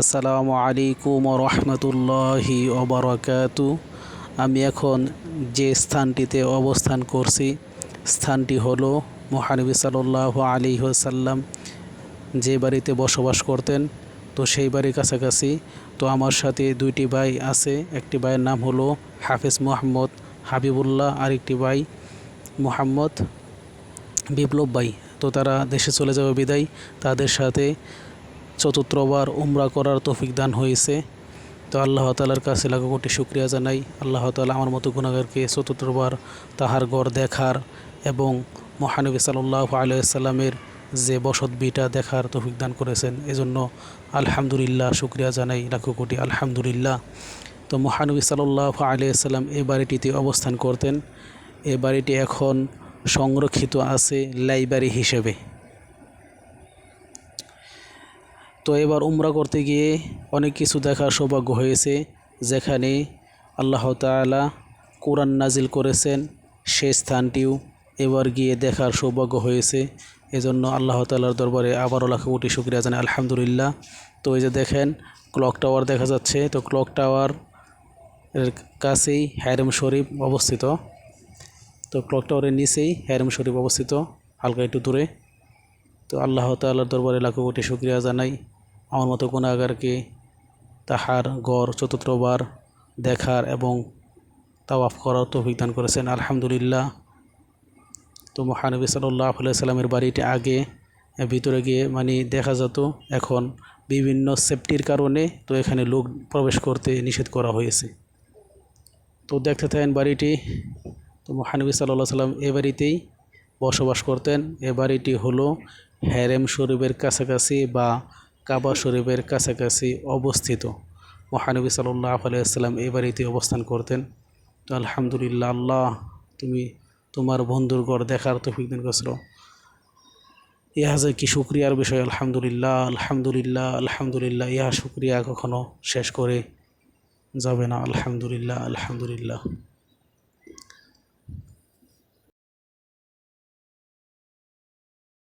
আসসালামু আলাইকুম রহমতুল্লাহি ওবরাকাতু আমি এখন যে স্থানটিতে অবস্থান করছি, স্থানটি হলো মহানবী সাল্লাহ আলী সাল্লাম যে বাড়িতে বসবাস করতেন। তো সেই বাড়ির কাছাকাছি তো আমার সাথে দুইটি ভাই আছে। একটি ভাইয়ের নাম হলো হাফিজ মোহাম্মদ হাবিবুল্লাহ, আরেকটি ভাই মোহাম্মদ বিপ্লব ভাই। তো তারা দেশে চলে যাবে বিদায়। তাদের সাথে চতুর্থবার উমরা করার তৌফিক দান হয়েছে। তো আল্লাহ তালার কাছে লাখো কোটি শুক্রিয়া জানাই। আল্লাহ তালা আমার মতো গুণাগারকে চতুর্থবার তাহার গড় দেখার এবং মহানবী সাল্লাহ আলাইসাল্লামের যে বসত বিটা দেখার তৌফিক দান করেছেন। এজন্য আলহামদুলিল্লাহ শুক্রিয়া জানাই, লাখো কোটি আলহামদুলিল্লাহ। তো মহানবী সাল্লাহ আলিয়াল্লাম এই বাড়িটিতে অবস্থান করতেন। এ বাড়িটি এখন সংরক্ষিত আছে লাইব্রেরি হিসেবে। তো এবার উমরা করতে গিয়ে অনেক কিছু দেখার সৌভাগ্য হয়েছে, যেখানে আল্লাহ তালা কোরআন নাজিল করেছেন, সে স্থানটিও এবার গিয়ে দেখার সৌভাগ্য হয়েছে। এজন্য আল্লাহ তালার দরবারে আবারও লাখ কোটি শুক্রিয়া জানাই, আলহামদুলিল্লাহ। তো এই যে দেখেন, ক্লক টাওয়ার দেখা যাচ্ছে। তো ক্লক টাওয়ার এর কাছেই হ্যারেম শরীফ অবস্থিত। তো ক্লক টাওয়ারের নিচেই হ্যারেম শরীফ অবস্থিত, হালকা একটু দূরে। তো আল্লাহ তাল্লার দরবারে লাখো কোটি শুক্রিয়া জানাই। আমার মতো গুণাগারকে তাহার গড় চতুর্থবার দেখার এবং তাওয়াফ করার তৌফিক দান করেছেন। আলহামদুলিল্লাহ। তো মহানবী সাল্লাহ সাল্লামের বাড়িটি আগে ভিতরে গিয়ে মানে দেখা যেত। এখন বিভিন্ন সেফটির কারণে তো এখানে লোক প্রবেশ করতে নিষেধ করা হয়েছে। তো দেখতে থাকেন বাড়িটি। তো মহানবী সাল্লাহ সাল্লাম এ বাড়িতেই বসবাস করতেন। এ বাড়িটি হলো হ্যারেম শরীফের কাছাকাছি বা কাবা শরীফের কাছাকাছি অবস্থিত। মহানবী সাল্লাহ আলাইসাল্লাম এই বাড়িতে অবস্থান করতেন। তো আলহামদুলিল্লাহ, আল্লাহ তুমি তোমার বন্ধুর গড় দেখার তো দিন করছিল ইহা যে কি শুক্রিয়ার বিষয়, আলহামদুলিল্লাহ আলহামদুলিল্লাহ আলহামদুলিল্লাহ, ইহা শুক্রিয়া কখনো শেষ করে যাবে না। আলহামদুলিল্লাহ আলহামদুলিল্লাহ।